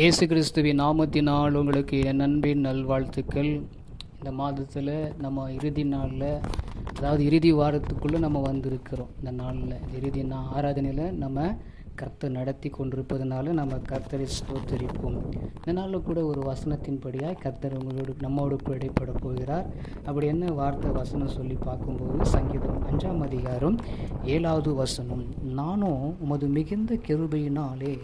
இயேசு கிறிஸ்துவின் நாமத்தினால் உங்களுக்கு என் நண்பின் நல்வாழ்த்துக்கள். இந்த மாதத்தில் நம்ம இறுதி நாளில் அதாவது இறுதி வாரத்துக்குள்ளே நம்ம வந்திருக்கிறோம். இந்த நாளில் இறுதி நா ஆராதனையில் நம்ம கர்த்தர் நடத்தி கொண்டிருப்பதனால நம்ம கர்த்தரை ஸ்தோத்தரிப்போம். இந்த நாளில் கூட ஒரு வசனத்தின்படியாக கர்த்தர் உங்களோடு நம்மோடு கூட இடைப்பட போகிறார். அப்படி என்ன வார்த்தை வசனம் சொல்லி பார்க்கும்போது சங்கீதம் அஞ்சாம் அதிகாரம் ஏழாவது வசனம். நானும் உமது மிகுந்த கிருபையினாலே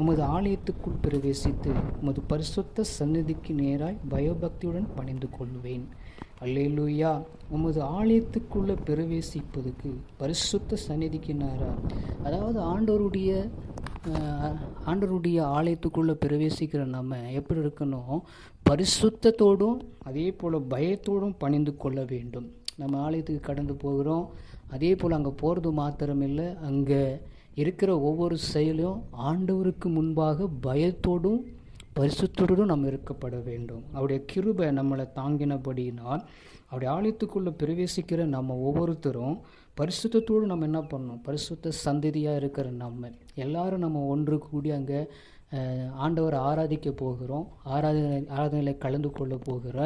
உமது ஆலயத்துக்குள் பிரவேசித்து உமது பரிசுத்த சந்நிதிக்கு நேராய் பயபக்தியுடன் பணிந்து கொள்வேன் அல்லேலூயா. உமது ஆலயத்துக்குள்ளே பிரவேசிப்பதுக்கு பரிசுத்த சந்நிதிக்கு நேராக அதாவது ஆண்டவருடைய ஆண்டருடைய ஆண்டவருடைய ஆலயத்துக்குள்ளே பிரவேசிக்கிற நம்ம எப்படி இருக்கணும்? பரிசுத்தத்தோடும் அதே போல் பயத்தோடும் பணிந்து கொள்ள வேண்டும். நம்ம ஆலயத்துக்கு கடந்து போகிறோம். அதே போல் அங்கே போகிறது மாத்திரமில்லை. அங்கே இருக்கிற ஒவ்வொரு செயலும் ஆண்டவருக்கு முன்பாக பயத்தோடும் பரிசுத்தோடும் நம்ம இருக்கப்பட வேண்டும். அவருடைய கிருபை நம்மளை தாங்கினபடியினால் அவருடைய ஆலயத்துக்குள்ளே பிரவேசிக்கிற நம்ம ஒவ்வொருத்தரும் பரிசுத்தோடு நம்ம என்ன பண்ணணும்? பரிசுத்த சந்ததியாக இருக்கிற நம்ம எல்லாரும் நம்ம ஒன்று கூடி அங்கே ஆண்டவரை ஆராதிக்க போகிறோம். ஆராதனை ஆராதனையில் கலந்து கொள்ள போகிற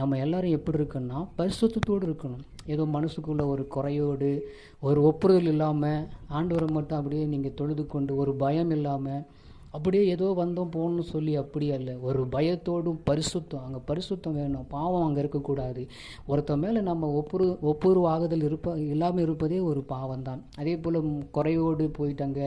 நம்ம எல்லாரும் எப்படி இருக்கணும்னா பரிசுத்தத்தோடு இருக்கணும். ஏதோ மனசுக்குள்ள ஒரு குறையோடு ஒரு ஒப்புறுதல் இல்லாமல் ஆண்டவரை மட்டும் அப்படியே நீங்கள் தொழுது கொண்டு ஒரு பயம் இல்லாமல் அப்படியே ஏதோ வந்தோம் போகணும்னு சொல்லி அப்படி அல்ல. ஒரு பயத்தோடும் பரிசுத்தம். அங்கே பரிசுத்தம் வேணும். பாவம் அங்கே இருக்கக்கூடாது. ஒருத்தன் மேலே நம்ம ஒப்புரு ஒப்புருவாகுதல் இருப்ப இல்லாமல் இருப்பதே ஒரு பாவம் தான் அதே போல் குறையோடு போயிட்டு அங்கே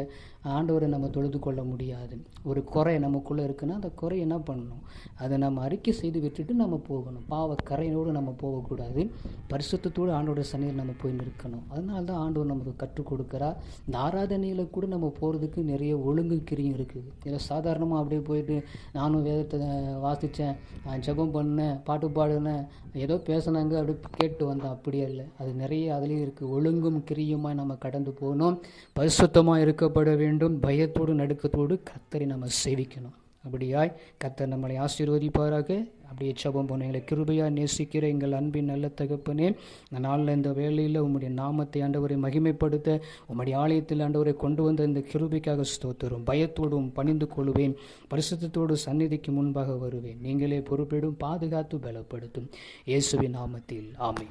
ஆண்டவரை நம்ம தொழுது கொள்ள முடியாது. ஒரு குறை நமக்குள்ளே இருக்குன்னா அந்த குறை என்ன பண்ணணும்? அதை நம்ம அறிக்கை செய்து விட்டுட்டு நம்ம போகணும். பாவ கரையோடு நம்ம போகக்கூடாது. பரிசுத்தத்தோடு ஆண்டோட சனியில் நம்ம போய் நிற்கணும். அதனால தான் ஆண்டவர் நமக்கு கற்றுக் கொடுக்குறா இந்த ஆராதனையில் கூட நம்ம போகிறதுக்கு நிறைய ஒழுங்கு கிரியும் இருக்குது இதில் சாதாரணமாக அப்படியே போயிட்டு நானும் வேதத்தை வாசித்தேன் ஜெபம் பண்ணேன் பாட்டு பாடினேன் ஏதோ பேசினாங்க அப்படி கேட்டு வந்தேன். அப்படியே இல்லை அது நிறைய அதுலேயும் இருக்குது ஒழுங்கும் கிரியுமாக நம்ம கடந்து போகணும். பரிசுத்தமாக இருக்கப்பட வேண்டும். பயத்தோடு நடுக்கத்தோடு கத்தரை நம்ம சேவிக்கணும். அப்படியாய் கத்தர் நம்மளை ஆசீர்வதிப்பாராக. அப்படியே சபம் போன எங்களை கிருபையாக நேசிக்கிற எங்கள் அன்பின் நல்ல தகப்பனே இந்த நாளில் இந்த வேலையில் உம்முடைய நாமத்தை ஆண்டவரை மகிமைப்படுத்த உம்முடைய ஆலயத்தில் ஆண்டவரை கொண்டு வந்த இந்த கிருபைக்காக ஸ்தோத்திரம். பயத்தோடும் பணிந்து கொள்வேன். பரிசுத்தோடு சந்நிதிக்கு முன்பாக வருவேன். நீங்களே பொறுப்பிடும் பாதுகாத்து பலப்படுத்தும். இயேசுவின் நாமத்தில். ஆமை